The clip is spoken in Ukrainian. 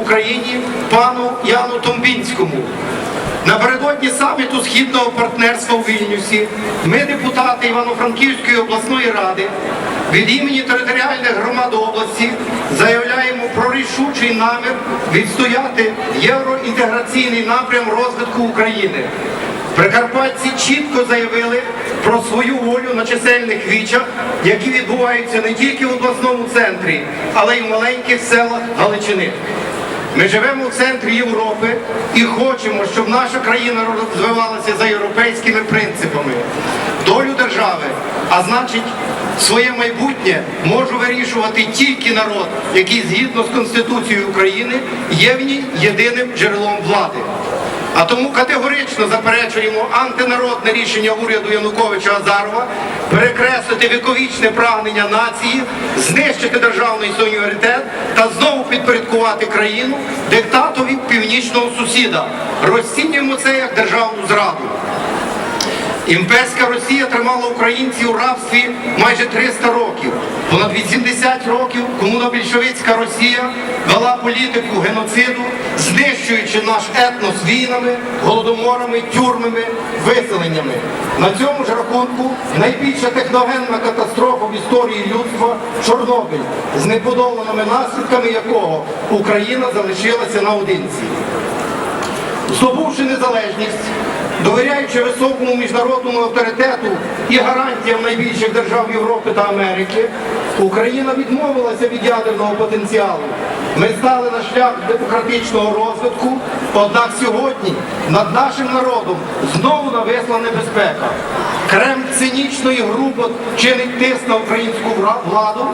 Україні пану Яну Томбінському. Напередодні саміту східного партнерства у Вільнюсі ми, депутати Івано-Франківської обласної ради, від імені територіальних громад області заявляємо про рішучий намір відстояти євроінтеграційний напрям розвитку України. Прикарпатці чітко заявили про свою волю на чисельних вічах, які відбуваються не тільки в обласному центрі, але й в маленьких селах Галичини. Ми живемо в центрі Європи і хочемо, щоб наша країна розвивалася за європейськими принципами. Долю держави, а значить, своє майбутнє може вирішувати тільки народ, який згідно з Конституцією України є в ній єдиним джерелом влади. А тому категорично заперечуємо антинародне рішення уряду Януковича Азарова перекреслити віковічне прагнення нації, знищити державний суверенітет та знову підпорядкувати країну диктатові північного сусіда. Розцінюємо це як державну зраду. Імперська Росія тримала українців у рабстві майже 300 років. Понад 80 років комунобільшовицька Росія вела політику геноциду, знищуючи наш етнос війнами, голодоморами, тюрмами, виселеннями. На цьому ж рахунку найбільша техногенна катастрофа в історії людства Чорнобиль, з неподоланими наслідками якого Україна залишилася наодинці. Здобувши незалежність, довіряючи високому міжнародному авторитету і гарантіям найбільших держав Європи та Америки, Україна відмовилася від ядерного потенціалу. Ми стали на шлях демократичного розвитку, однак сьогодні над нашим народом знову нависла небезпека. Кремль цинічно і грубо чинить тиск на українську владу